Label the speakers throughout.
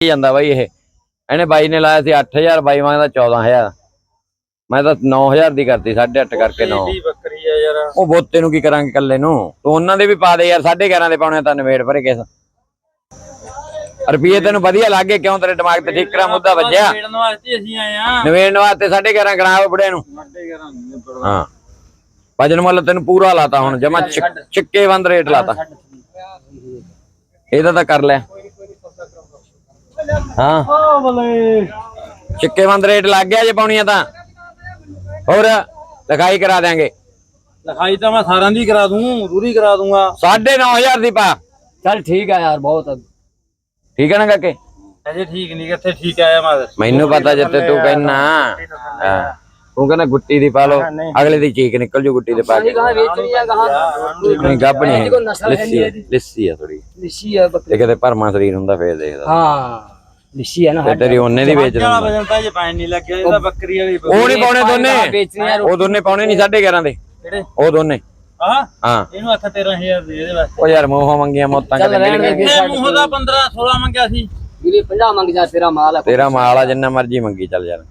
Speaker 1: ਜਾਂਦਾ ਬਾਈ ਇਹ? ਇਹਨੇ ਬਾਈ ਨੇ ਲਾਇਆ ਸੀ 8000 ਬਾਈ ਮੰਗਦਾ 14000 ਮੈਂ ਤਾਂ 9000 ਦੀ ਕਰਤੀ 8.5 ਕਰਕੇ 9
Speaker 2: ਏਡੀ ਬੱਕਰੀ ਆ ਯਾਰ।
Speaker 1: ਉਹ ਬੋਤੇ ਨੂੰ ਕੀ ਕਰਾਂਗੇ ਇਕੱਲੇ ਨੂੰ? ਤੂੰ ਉਹਨਾਂ ਦੇ ਵੀ ਪਾ ਦੇ ਯਾਰ 11.5 ਦੇ ਪਾਉਣੇ ਤਾਂ ਨਵੇੜ ਭਰੇ ਕਿਸ। ਰੁਪਏ ਤੈਨੂੰ ਵਧੀਆ ਲੱਗੇ ਕਿਉਂ ਤੇਰੇ ਦਿਮਾਗ ਤੇ ਠੀਕਰਾ ਮੁੱਦਾ ਵੱਜਿਆ?
Speaker 2: ਖੇਡਣ ਵਾਸਤੇ ਅਸੀਂ ਆਏ ਆ।
Speaker 1: ਨਵੇੜ ਵਾਸਤੇ 11.5 ਕਰਾਓ ਬੁੜੇ ਨੂੰ। ਹਾਂ। ਵਜਨ ਮੁੱਲ ਤੈਨੂੰ ਪੂਰਾ ਲਾਤਾ ਹੁਣ ਜਮਾ ਚਿੱਕੇ ਬੰਦ ਰੇਟ ਲਾਤਾ। ਇਹਦਾ ਤਾਂ ਕਰ ਲੈ। ਹਾਂ।
Speaker 2: ਓ ਬਲੇ
Speaker 1: ਸਿੱਕੇਵੰਦ ਰੇਟ ਲੱਗ ਗਿਆ ਜੇ ਪਾਉਣੀਆਂ ਤਾਂ। ਹੋਰ ਲਿਖਾਈ ਕਰਾ ਦਿਆਂਗੇ।
Speaker 2: ਲਿਖਾਈ ਤਾਂ ਮੈਂ ਸਾਰਿਆਂ ਦੀ ਕਰਾ ਦੂੰ ਦੂਰੀ ਕਰਾ ਦੂੰਗਾ।
Speaker 1: 9500 ਦੀ ਪਾ।
Speaker 3: ਚੱਲ ਠੀਕ ਆ ਯਾਰ ਬਹੁਤ
Speaker 1: ਠੀਕ ਹੈ ਨਾ ਕਾਕੇ?
Speaker 2: ਅਜੇ ਠੀਕ ਨਹੀਂ ਕਿੱਥੇ ਠੀਕ ਆਇਆ ਮੈਂ।
Speaker 1: ਮੈਨੂੰ ਪਤਾ ਜਿੱਤੇ ਤੂੰ ਕਹਿਣਾ ਤੂੰ ਕਹਿੰਦਾ ਗੁੱਟੀ ਦੀ ਪਾ ਲੋ ਅਗਲੇ ਦੀ ਚੀਕ ਨਿਕਲ ਜੂ ਗੁੱਟੀ ਦੇ ਪਾ ਕੇ। ਨਹੀਂ ਗੱਬ ਨਹੀਂ। ਲੱਸੀ ਆ ਥੋੜੀ
Speaker 3: ਲੱਸੀ ਆ ਬੱਕਰੀ।
Speaker 1: ਇਹ ਕਿਤੇ ਭਰਮਾ ਸਰੀਰ ਹੁੰਦਾ ਫੇਰ ਦੇਖਦਾ।
Speaker 3: ਹਾਂ। ਦੇਸੀ ਆ ਨਾ
Speaker 1: ਤੇ ਤੇਰੀ ਉਹਨੇ ਦੀ ਵੇਚ
Speaker 2: ਵਾਲਾ
Speaker 1: ਦਿੰਦਾ।
Speaker 2: ਨਹੀਂ ਲੱਗਿਆ ਇਹਦਾ ਬੱਕਰੀ ਵਾਲੀ
Speaker 1: ਉਹ ਨਹੀਂ ਪਾਉਣੇ ਦੋਨੇ। ਉਹ ਦੋਨੇ ਪਾਉਣੇ ਨਹੀਂ 11.5 ਦੇ।
Speaker 2: ਜਿਹੜੇ
Speaker 1: ਉਹ ਦੋਨੇ। ਹਾਂ।
Speaker 2: ਇਹਨੂੰ ਅੱਖ 13000 ਦੇ ਇਹਦੇ ਵਾਸਤੇ।
Speaker 1: ਉਹ ਯਾਰ ਮੋਹ ਮੰਗੀਆਂ ਮੋਤਾਂ
Speaker 3: ਚੱਲ
Speaker 1: ਕਦੇ ਮਿਲ
Speaker 2: ਰਹਿਣਗੇ। ਦਾ 15 16 ਮੰਗਿਆ ਸੀ।
Speaker 3: ਵੀਰੇ 50 ਮੰਗ ਜਾ ਤੇਰਾ ਮਾਲ ਆ।
Speaker 1: ਤੇਰਾ ਮਾਲ ਆ ਜਿੰਨਾ ਮਰਜ਼ੀ ਮੰਗੀ ਚੱਲ ਯਾਰ।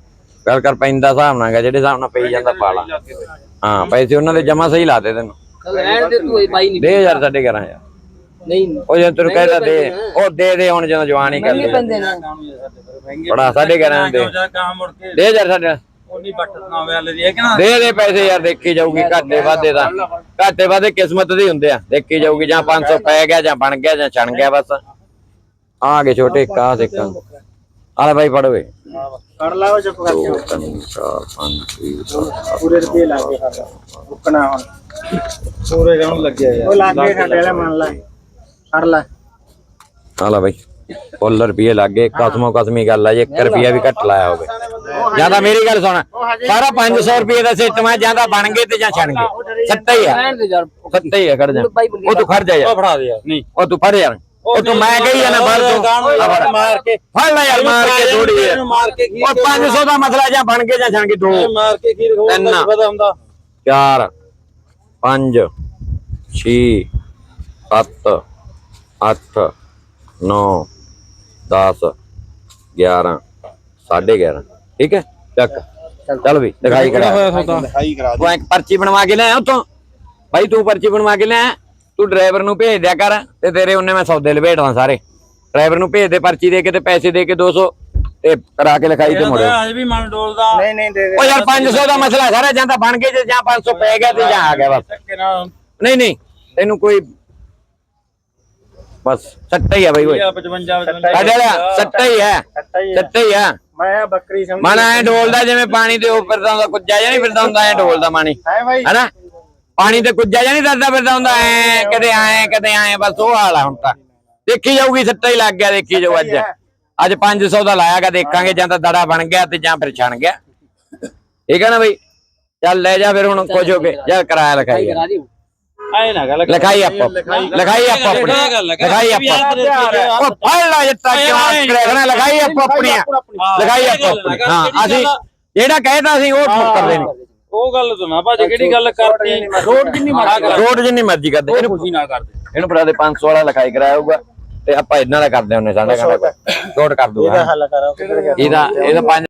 Speaker 1: ਗੱਲ ਕਰ ਪੈਂਦਾ ਹਿਸਾਬ ਨਾਲ ਗਾ, ਜਿਹੜੇ ਹਿਸਾਬ ਨਾਲ ਪਈ ਜਾਂਦਾ ਪਾਲਾ ਹਾਂ ਪੈਸੇ ਉਹਨਾਂ ਦੇ ਜਮਾ ਸਹੀ ਲਾਤੇ ਤੈਨੂੰ।
Speaker 3: ਚੱਲ ਰਹਿਣ ਦੇ ਤੂੰ ਇਹ ਬਾਈ ਨਹੀਂ।
Speaker 1: ਦੇ ਯਾਰ 11.5 ਯਾਰ
Speaker 3: ਨਹੀਂ।
Speaker 1: ਉਹ ਜਦੋਂ ਤੈਨੂੰ ਕਹਿਦਾ ਦੇ ਉਹ ਦੇ ਦੇ ਹੁਣ ਜਦੋਂ ਜਵਾਨੀ ਕਰ ਲਈ ਬੜਾ ਸਾਡੇ ਘਰਾਂ ਦੇ। ਦੇ ਯਾਰ ਸਾਡੇ।
Speaker 2: ਦੇ
Speaker 1: ਦੇ ਪੈਸੇ ਯਾਰ ਦੇਖੀ ਜਾਊਗੀ ਘਾਟੇ ਵਾਦੇ ਦਾ। ਘਾਟੇ ਵਾਦੇ ਕਿਸਮਤ ਦੇ ਹੁੰਦੇ ਆ। ਦੇਖੀ ਜਾਊਗੀ ਜਾਂ 500 ਪੈ ਗਿਆ ਜਾਂ ਬਣ ਗਿਆ ਜਾਂ ਛਣ ਗਿਆ ਬਸ। ਆ ਗਏ ਛੋਟੇ ਕਾ ਦੇਖਾਂ। ਆਲੇ ਭਾਈ ਪੜੋ
Speaker 2: ਵੇ ਕਰ ਲਾਓ ਚੁੱਪ
Speaker 1: ਕਰਕੇ।
Speaker 2: ਪੂਰੇ ਰੁਪਏ ਲਾ ਕੇ ਰੁਕਣਾ ਹੁਣ। ਪੂਰੇ ਗਾਉਣ ਲੱਗਿਆ ਯਾਰ। ਉਹ ਲਾ ਕੇ ਸਾਡੇ ਵਾਲਾ ਮੰਨ ਲਾ। ਫੜ ਲੈ।
Speaker 1: ਬਾਈ। ਫੁੱਲ ਰੁਪਏ ਲੱਗੇ ਕਸਮੋ ਕਸਮੀ ਗੱਲ ਆ ਜੇ। 1 ਰੁਪਿਆ ਵੀ ਘੱਟ ਲਾਇਆ ਹੋਵੇ। ਜਾਂ ਮੇਰੀ ਗੱਲ ਸੁਣ। ਸਾਰਾ 500 ਰੁਪਏ ਦਾ ਸਿਸਟਮ ਆ ਜਾਂ ਬਣ ਗਏ ਤੇ ਜਾਂ ਛਣ ਗਏ। ਸੱਤਾ ਹੀ ਆ। ਸੱਤਾ ਹੀ ਆ ਖੜ ਜਾ। ਉਹ ਤੂੰ ਖੜ ਜਾ ਯਾਰ।
Speaker 2: ਫੜਾ ਦੇ ਯਾਰ। ਨਹੀਂ।
Speaker 1: ਉਹ ਤੂੰ ਫੜ ਯਾਰ। ਉਹ ਤੂੰ ਮੈਂ ਕਹੀ ਜਾਂਦਾ ਬਾਹਰ ਤੋਂ।
Speaker 2: ਮਾਰ ਕੇ।
Speaker 1: ਫੜ ਲੈ ਯਾਰ ਮਾਰ ਕੇ ਥੋੜੀ ਯਾਰ ਉਹ 500 ਦਾ ਮਸਲਾ ਜਾਂ ਬਣ ਗਏ ਜਾਂ ਛਣ ਗਏ ਦੋ।
Speaker 2: ਮਾਰ ਕੇ ਕੀ ਰਖੋ ਪਤਾ ਹੁੰਦਾ।
Speaker 1: 4 5 6 7 8 9 10 11 11.5 ਠੀਕ ਹੈ? ਚੱਕ। ਚੱਲ। ਵੀ ਦਿਖਾਈ ਕਰਾ।
Speaker 2: ਲਿਖਾਈ ਕਰਾ
Speaker 1: ਤੂੰ ਇੱਕ ਪਰਚੀ ਬਣਵਾ ਕੇ ਲੈ ਆ ਉਤੋਂ ਭਾਈ ਤੂੰ ਪਰਚੀ ਬਣਵਾ ਕੇ ਲੈ ਆ। ਤੂੰ ਡਰਾਈਵਰ ਨੂੰ ਭੇਜ ਦਿਆ ਕਰ ਤੇ ਤੇਰੇ ਉਹਨੇ ਮੈਂ ਸੌਦੇ ਲਪੇਟਾਂ ਸਾਰੇ। ਡਰਾਈਵਰ ਨੂੰ ਭੇਜ ਦੇ ਪਰਚੀ ਦੇ ਕੇ ਤੇ ਪੈਸੇ ਦੇ ਕੇ 200 ਤੇ ਕਰਾ ਕੇ ਲਿਖਾਈ ਤੇ ਮੁੜਿਓ।
Speaker 2: ਅੱਜ ਵੀ ਮਨ ਡੋਲਦਾ। ਨਹੀਂ ਨਹੀਂ ਦੇ
Speaker 1: ਉਹ ਯਾਰ 500 ਦਾ ਮਸਲਾ ਸਾਰਾ ਜਾਂ ਤਾਂ ਬਣ ਗਏ ਜੇ ਜਾਂ 500 ਪੈ ਗਿਆ ਤੇ ਜਾਂ ਆ ਗਿਆ ਬਸ। ਨਹੀਂ ਨਹੀਂ ਤੈਨੂੰ ਕੋਈ ਬਸ ਸੱਟਾ ਹੀ ਆ ਬਈ ਓਏ
Speaker 2: 55
Speaker 1: ਸਾਡੇ ਵਾਲਾ ਸੱਟਾ ਹੀ ਹੈ ਸੱਟਾ ਹੀ ਹੈ
Speaker 2: ਮੈਂ ਆ ਬੱਕਰੀ ਸਮਝ
Speaker 1: ਮਨ ਐ ਡੋਲਦਾ ਜਿਵੇਂ ਪਾਣੀ ਦੇ ਉੱਪਰ ਦਾ ਹੁੰਦਾ ਕੁੱਜਾ ਜਾਂ ਨਹੀਂ ਫਿਰਦਾ ਹੁੰਦਾ ਐ ਡੋਲਦਾ ਮਾਣੀ
Speaker 2: ਹੈ ਭਾਈ
Speaker 1: ਹੈਨਾ ਪਾਣੀ ਤੇ ਕੁੱਜਾ ਜਾਂ ਨਹੀਂ ਦਰਦਾ ਫਿਰਦਾ ਹੁੰਦਾ ਐ ਕਦੇ ਐ ਕਦੇ ਐ ਬਸ ਉਹ ਹਾਲ ਆ ਹੁਣ ਤਾਂ ਦੇਖੀ ਜਾਊਗੀ ਸੱਟਾ ਹੀ ਲੱਗ ਗਿਆ ਦੇਖੀ ਜਾਊ ਅੱਜ ਅੱਜ 500 ਦਾ ਲਾਇਆਗਾ ਦੇਖਾਂਗੇ ਜਾਂ ਤਾਂ ਦੜਾ ਬਣ ਗਿਆ ਤੇ ਜਾਂ ਫਿਰ ਛਣ ਗਿਆ ਠੀਕ ਹੈ ਨਾ ਬਈ ਚੱਲ ਲੈ ਜਾ ਫਿਰ ਹੁਣ ਕੁਝ ਹੋ ਕੇ ਜਾ ਕਰਾਇਆ ਲਿਖਾਈ
Speaker 3: करा दी
Speaker 2: ਆਏ ਨਾ ਗੱਲ
Speaker 1: ਲਿਖਾਈ ਆਪੋ। ਲਿਖਾਈ ਆਪੋ ਆਪਣੀ। ਲਿਖਾਈ ਆਪੋ। ਉਹ ਫੜ ਲਾ ਜੱਟਾ ਕਿਉਂ ਕਰਨਾ ਲਿਖਾਈ ਆਪੋ ਆਪਣੀਆਂ ਲਿਖਾਈ ਆਪੋ ਆਪਣੀ। ਹਾਂ ਅਸੀਂ ਜਿਹੜਾ ਕਹਿਤਾ ਸੀ ਉਹ ਕਰਦੇ ਨੇ।
Speaker 2: ਉਹ ਗੱਲ ਤੋਂ ਨਾ ਭਾਜੀ ਕਿਹੜੀ ਗੱਲ ਕਰਤੀ? ਰੋਡ
Speaker 1: ਰੋਡ ਜਿੰਨੀ ਮਰਜ਼ੀ ਕਰਦੇ। ਇਹਨੂੰ
Speaker 2: ਖੁਸ਼ੀ ਨਾ ਕਰਦੇ।
Speaker 1: ਇਹਨੂੰ ਭਰਾ ਦੇ 500 ਵਾਲਾ ਲਿਖਾਈ ਕਰਾਇਆ ਹੋਊਗਾ। ਤੇ ਆਪਾਂ ਇਹਨਾਂ ਦਾ ਕਰਦੇ ਹੁੰਨੇ ਸਾਡਾ ਛੋਟ ਕਰ ਦੂਗਾ। ਇਹਦਾ ਇਹਦਾ ਪੰਜ